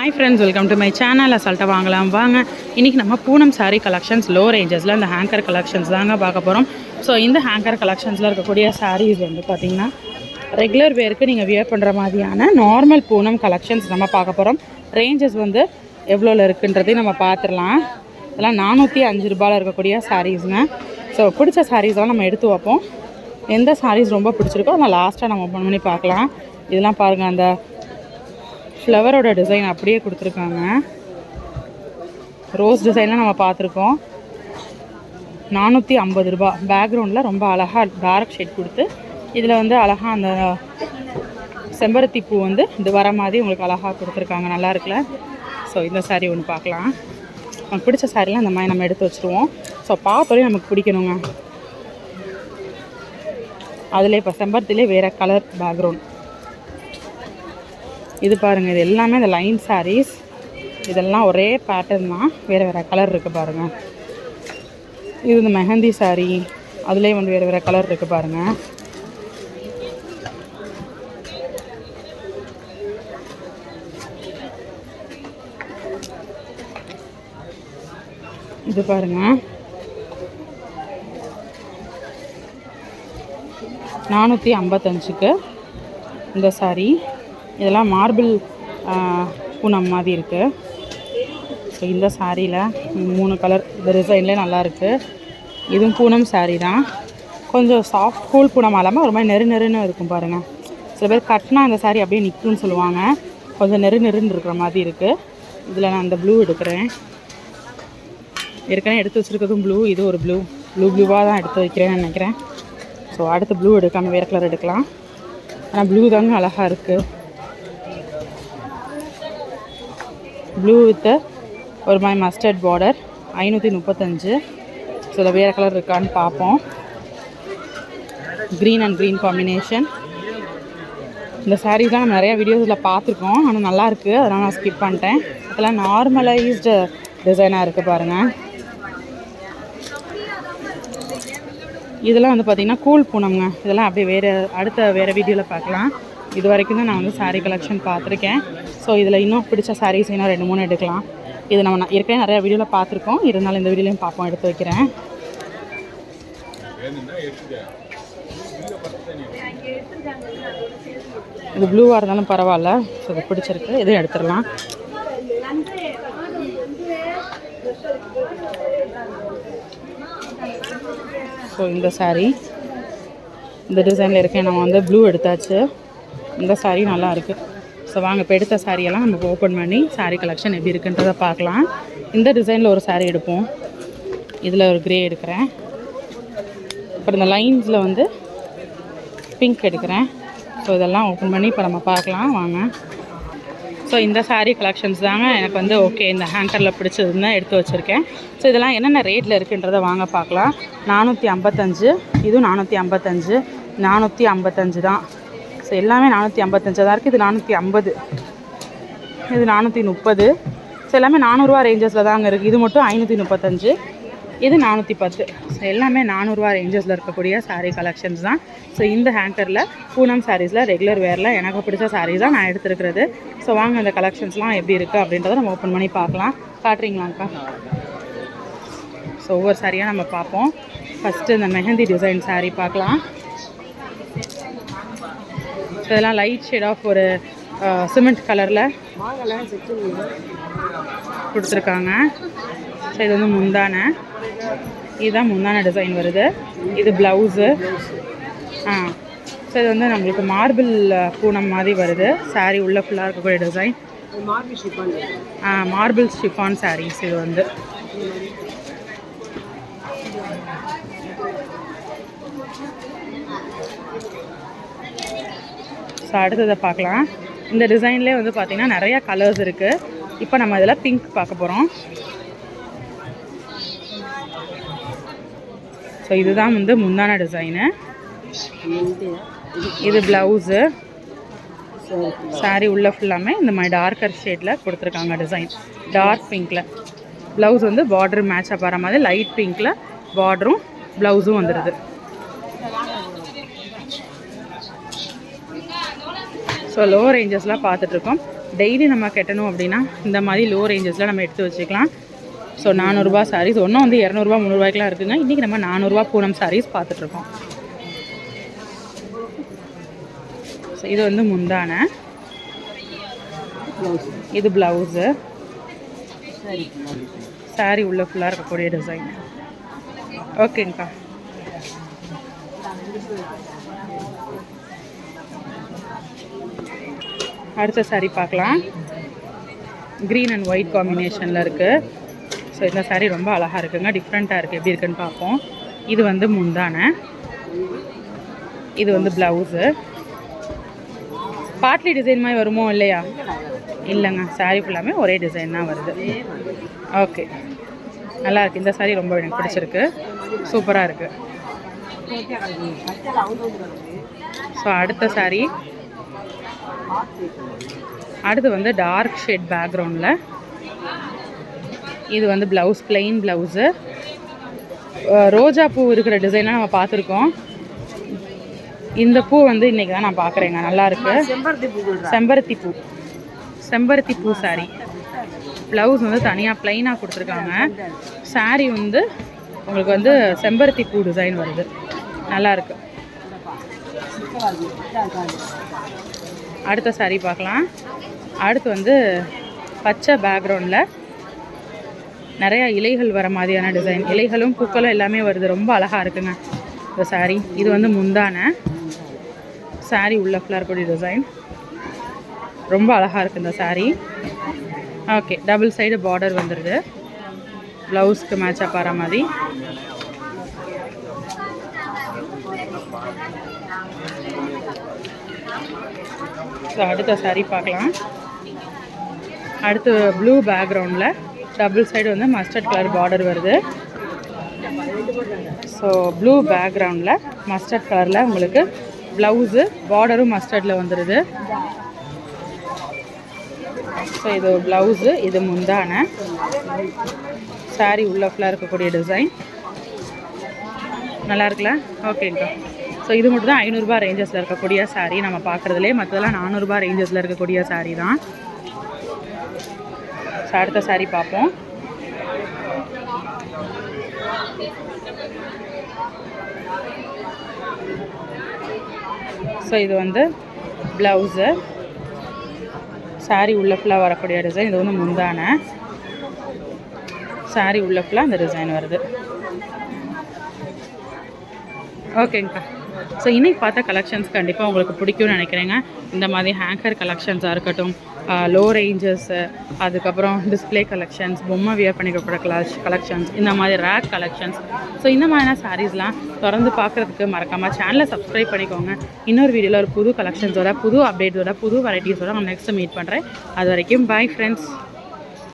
Hi friends welcome to my channel அசால்ட்டாக வாங்கலாம். வாங்க. இன்றைக்கி நம்ம பூனம் சாரீ கலெக்ஷன்ஸ் லோ ரேஞ்சஸில் இந்த ஹேங்கர் கலெக்ஷன்ஸ் தாங்க பார்க்க போகிறோம் ஸோ இந்த ஹேங்கர் கலெக்ஷன்ஸில் இருக்கக்கூடிய சாரீஸ் வந்து பார்த்திங்கன்னா ரெகுலர் வேருக்கு நீங்கள் வியர் பண்ணுற மாதிரியான நார்மல் பூனம் கலெக்ஷன்ஸ் நம்ம பார்க்க போகிறோம் ரேஞ்சஸ் வந்து எவ்வளோவில் இருக்குன்றதையும் நம்ம பார்த்துடலாம். இதெல்லாம் நானூற்றி அஞ்சு ரூபாயில் இருக்கக்கூடிய சாரீஸுங்க ஸோ பிடிச்ச சாரீஸ்லாம் நம்ம எடுத்து வைப்போம். எந்த சாரீஸ் ரொம்ப பிடிச்சிருக்கோ அதை லாஸ்ட்டாக நம்ம ஓப்பன் பண்ணி பார்க்கலாம். இதெல்லாம் பாருங்கள் அந்த ஃப்ளவரோட டிசைன் அப்படியே கொடுத்துருக்காங்க. ரோஸ் டிசைன்லாம் நம்ம பார்த்துருக்கோம். நானூற்றி ஐம்பது ரூபா. பேக்ரவுண்டில் ரொம்ப அழகாக டார்க் ஷேட் கொடுத்து இதில் வந்து அழகாக அந்த செம்பருத்தி பூ வந்து இது வர மாதிரி உங்களுக்கு அழகாக கொடுத்துருக்காங்க. நல்லா இருக்குல்ல? ஸோ இந்த சாரீ ஒன்று பார்க்கலாம். நமக்கு பிடிச்ச சாரீலாம் இந்த மாதிரி நம்ம எடுத்து வச்சுருவோம். ஸோ பார்த்தோடனே நமக்கு பிடிக்கணுங்க. அதில் இப்போ செம்பருத்திலே வேறு கலர் பேக்ரவுண்ட் இது பாருங்கள் இது எல்லாமே இந்த லைன் சாரீஸ் இதெல்லாம் ஒரே பேட்டர்ன் தான். வேறு வேறு கலர் இருக்குது பாருங்கள் இது இந்த மெஹந்தி சாரீ அதுலேயே வந்து வேறு வேறு கலர் இருக்குது பாருங்கள் இது பாருங்கள் நானூற்றி ஐம்பத்தஞ்சுக்கு இந்த சாரீ இதெல்லாம் மார்பிள் பூனம் மாதிரி இருக்குது ஸோ இந்த சாரியில் மூணு கலர் இந்த டிசைன்லேயே நல்லா இருக்குது இதுவும் பூனம் saree தான். கொஞ்சம் சாஃப்ட் கூல் பூனம் இல்லாமல் ஒரு மாதிரி நெரு நெருன்னு இருக்கும் பாருங்கள் சில பேர் கட்டினா அந்த saree அப்படியே நிற்கும்னு சொல்லுவாங்க. கொஞ்சம் நெரு நெருன்னு இருக்கிற மாதிரி இருக்குது இதில் நான் அந்த ப்ளூ எடுக்கிறேன். ஏற்கனவே எடுத்து வச்சுருக்கிறதும் ப்ளூ இது ஒரு ப்ளூ ப்ளூ ப்ளூவாக தான் எடுத்து வைக்கிறேன்னு நினைக்கிறேன். ஸோ அடுத்து ப்ளூ எடுக்காமல் வேறு கலர் எடுக்கலாம். ஆனால் ப்ளூ தாங்க அழகாக இருக்குது ப்ளூ வித்து ஒரு மாதிரி மஸ்டர்ட் பார்டர் ஐநூற்றி முப்பத்தஞ்சு. ஸோ இதில் வேறு கலர் இருக்கான்னு பார்ப்போம். க்ரீன் அண்ட் க்ரீன் காம்பினேஷன் இந்த சாரீஸ்லாம் நம்ம நிறையா வீடியோஸில் பார்த்துருக்கோம். ஆனால் நல்லாயிருக்கு அதெல்லாம் அதனால் நான் ஸ்கிப் பண்ணிட்டேன். அதெல்லாம் நார்மலைஸ்டு டிசைனாக இருக்குது பாருங்கள் இதெல்லாம் வந்து பார்த்திங்கன்னா கூல் பூனம்ங்க. இதெல்லாம் அப்படியே வேறு அடுத்த வேறு வீடியோவில் பார்க்கலாம். இது வரைக்கும் தான் நான் வந்து சாரீ கலெக்ஷன் பார்த்துருக்கேன். ஸோ இதில் இன்னும் பிடிச்ச சாரீஸ் இன்னும் ரெண்டு மூணு எடுக்கலாம். இது நம்ம ஏற்கனவே நிறையா வீடியோவில் பார்த்துருக்கோம். இருந்தாலும் இந்த வீடியோலையும் பார்ப்போம் எடுத்து வைக்கிறேன். இது ப்ளூவாக இருந்தாலும் பரவாயில்ல. ஸோ இது பிடிச்சிருக்கு. இதையும் எடுத்துடலாம். ஸோ இந்த saree இந்த டிசைனில் இருக்கேன். நம்ம வந்து ப்ளூ எடுத்தாச்சு. இந்த saree நல்லா இருக்குது ஸோ வாங்க இப்போ எடுத்த சாரியெல்லாம் எல்லாம் நம்ம ஓப்பன் பண்ணி saree கலெக்ஷன் எப்படி இருக்குன்றதை பார்க்கலாம். இந்த டிசைனில் ஒரு saree எடுப்போம். இதில் ஒரு க்ரே எடுக்கிறேன். அப்புறம் இந்த லைன்ஸில் வந்து பிங்க் எடுக்கிறேன். ஸோ இதெல்லாம் ஓப்பன் பண்ணி இப்போ நம்ம பார்க்கலாம். வாங்க. ஸோ இந்த சாரீ கலெக்ஷன்ஸ் தாங்க எனக்கு வந்து ஓகே இந்த ஹேங்கரில் பிடிச்சதுன்னு எடுத்து வச்சுருக்கேன். ஸோ இதெல்லாம் என்னென்ன ரேட்டில் இருக்குன்றதை வாங்க பார்க்கலாம். நானூற்றி ஐம்பத்தஞ்சு இதுவும் நானூற்றி ஐம்பத்தஞ்சு நானூற்றி ஐம்பத்தஞ்சு தான். ஸோ எல்லாமே நானூற்றி ஐம்பத்தஞ்சு தான் இருக்குது இது நானூற்றி ஐம்பது. இது நானூற்றி முப்பது. ஸோ எல்லாமே நானூறுரூவா ரேஞ்சஸில் தாங்க இருக்குது இது மட்டும் ஐநூற்றி முப்பத்தஞ்சு. இது நானூற்றி பத்து. ஸோ எல்லாமே நானூறுரூவா ரேஞ்சஸில் இருக்கக்கூடிய சாரீ கலெக்ஷன்ஸ் தான். ஸோ இந்த ஹேங்கரில் பூனம் சாரீஸில் ரெகுலர் வேரில் எனக்கு பிடிச்ச சாரீஸ் தான் நான் எடுத்துருக்கிறது. ஸோ வாங்க இந்த கலெக்ஷன்ஸ்லாம் எப்படி இருக்குது அப்படின்றத நம்ம ஓப்பன் பண்ணி பார்க்கலாம். காட்டுறீங்களாக்கா ஸோ ஒவ்வொரு சாரியாக நம்ம பார்ப்போம். ஃபஸ்ட்டு இந்த மெஹந்தி டிசைன் சாரீ பார்க்கலாம். இதெல்லாம் லைட் ஷேட் ஆஃப் ஒரு சிமெண்ட் கலரில் கொடுத்துருக்காங்க. ஸோ இது வந்து முந்தானை. இதுதான் முந்தான டிசைன் வருது. இது ப்ளவுஸு ஆ. ஸோ இது வந்து நம்மளுக்கு மார்பிள் பூனம் மாதிரி வருது. Saree உள்ள ஃபுல்லாக இருக்கக்கூடிய டிசைன் ஆ மார்பிள் ஷிஃபான் சாரீஸ் இது வந்து. ஸோ அடுத்ததை பார்க்கலாம். இந்த டிசைன்லேயே வந்து பார்த்திங்கன்னா நிறையா கலர்ஸ் இருக்குது இப்போ நம்ம இதில் பிங்க் பார்க்க போகிறோம் ஸோ இதுதான் வந்து முந்தான டிசைனு இது ப்ளவுஸு சாரீ உள்ள ஃபுல்லாமே இந்த மாதிரி டார்க்கர் ஷேடில் கொடுத்துருக்காங்க டிசைன் டார்க் பிங்க்கில் ப்ளவுஸ் வந்து பார்டர் மேட்ச் ஆகிற மாதிரி லைட் பிங்க்கில் பார்டரும் ப்ளவுஸும் வந்துடுது ஸோ லோ ரேஞ்சஸ்லாம் பார்த்துட்ருக்கோம். டெய்லி நம்ம கட்டணும் அப்படின்னா இந்த மாதிரி லோ ரேஞ்சஸில் நம்ம எடுத்து வச்சுக்கலாம். ஸோ நானூறுரூபா சாரீஸ் ஒன்றும் வந்து இரநூறுபா முந்நூறுபாய்க்குலாம் இருக்குங்க. இன்றைக்கி நம்ம நானூறுரூவா பூனம் சாரீஸ் பார்த்துட்ருக்கோம். ஸோ இது வந்து முந்தான. இது ப்ளவுஸு சாரி உள்ள ஃபுல்லாக இருக்கக்கூடிய டிசைன் ஓகேங்கக்கா அடுத்த சாரீ பார்க்கலாம். க்ரீன் அண்ட் ஒயிட் காம்பினேஷனில் இருக்குது ஸோ இந்த சாரீ ரொம்ப அழகாக இருக்குங்க. டிஃப்ரெண்ட்டாக இருக்குது எப்படி இருக்குன்னு பார்ப்போம். இது வந்து முந்தான. இது வந்து ப்ளவுஸு பாட்லி டிசைன் மாதிரி வருமோ இல்லையா? இல்லைங்க. சாரீ ஃபுல்லாமே ஒரே டிசைன் தான் வருது. ஓகே நல்லா இருக்குது இந்த சாரீ ரொம்ப எனக்கு பிடிச்சிருக்கு. சூப்பராக இருக்குது ஸோ அடுத்த சாரீ அடுத்து வந்து டார்க் ஷேட் பேக்ரவுண்டில் இது வந்து ப்ளவுஸ் plain ப்ளவுஸு ரோஜா பூ இருக்கிற டிசைனாக நம்ம பார்த்துருக்கோம். இந்த பூ வந்து இன்றைக்கி தான் நான் பார்க்குறேங்க. நல்லா இருக்கு. செம்பருத்தி பூ செம்பருத்தி பூ. saree. ப்ளவுஸ் வந்து தனியாக ப்ளைனாக கொடுத்துருக்காங்க. saree வந்து உங்களுக்கு வந்து செம்பருத்தி பூ டிசைன் வருது. நல்லா இருக்கு. அடுத்த சாரீ பார்க்கலாம். அடுத்து வந்து பச்சை பேக்ரவுண்டில் நிறையா இலைகள் வர மாதிரியான டிசைன் இலைகளும் பூக்களும் எல்லாமே வருது. ரொம்ப அழகாக இருக்குங்க. இந்த saree. இது வந்து முந்தான. saree உள்ள ஃபுல்லாக இருக்கக்கூடிய டிசைன் ரொம்ப அழகாக இருக்குது இந்த saree. Okay double side border வந்துடுது ப்ளவுஸ்க்கு மேட்சப் வர மாதிரி. ஸோ அடுத்த saree பார்க்கலாம். அடுத்து ப்ளூ பேக்ரவுண்டில் டபுள் சைடு வந்து மஸ்டர்ட் கலர் பார்டர் வருது. ஸோ ப்ளூ பேக்ரவுண்டில் மஸ்டர்ட் கலரில் உங்களுக்கு ப்ளவுஸு பார்டரும் மஸ்டர்டில் வந்துடுது ஸோ இது ப்ளவுஸு இது முந்தான. Saree உள்ள ஃபுல்லாக இருக்கக்கூடிய டிசைன் நல்லா இருக்குல்ல? ஓகேங்க்கா ஸோ இது மட்டும் தான் ஐநூறுரூபா ரேஞ்சஸில் இருக்கக்கூடிய சாரீ நம்ம பார்க்குறதுலே மற்றதெல்லாம் நானூறுரூபா ரேஞ்சஸில் இருக்கக்கூடிய சாரீ தான். ஸோ அடுத்த saree பார்ப்போம். ஸோ இது வந்து ப்ளவுஸு saree உள்ள ஃபுல்லாக வரக்கூடிய டிசைன் இது வந்து முந்தான. Saree உள்ள ஃபுல்லாக அந்த டிசைன் வருது. ஓகேங்கக்கா ஸோ இன்றைக்கி பார்த்த கலெக்ஷன்ஸ் கண்டிப்பாக உங்களுக்கு பிடிக்கும்னு நினைக்கிறேங்க. இந்த மாதிரி ஹேங்கர் கலெக்ஷன்ஸாக இருக்கட்டும் லோ ரேஞ்சஸ்ஸு அதுக்கப்புறம் டிஸ்ப்ளே கலெக்ஷன்ஸ் பொம்மை வியர் பண்ணிக்கக்கூட கலெக்ஷ் கலெக்ஷன்ஸ் இந்த மாதிரி ரேக் கலெக்ஷன்ஸ் ஸோ இந்த மாதிரியான சாரீஸ்லாம் தொடர்ந்து பார்க்குறதுக்கு மறக்காமல் சேனலை சப்ஸ்கிரைப் பண்ணிக்கோங்க. இன்னொரு வீடியோவில் ஒரு புது கலெக்ஷன்ஸோட புது அப்டேட்ஸோட புது வெரைட்டிஸோட நான் நெக்ஸ்ட் மீட் பண்ணுறேன் அது வரைக்கும் பை ஃப்ரெண்ட்ஸ்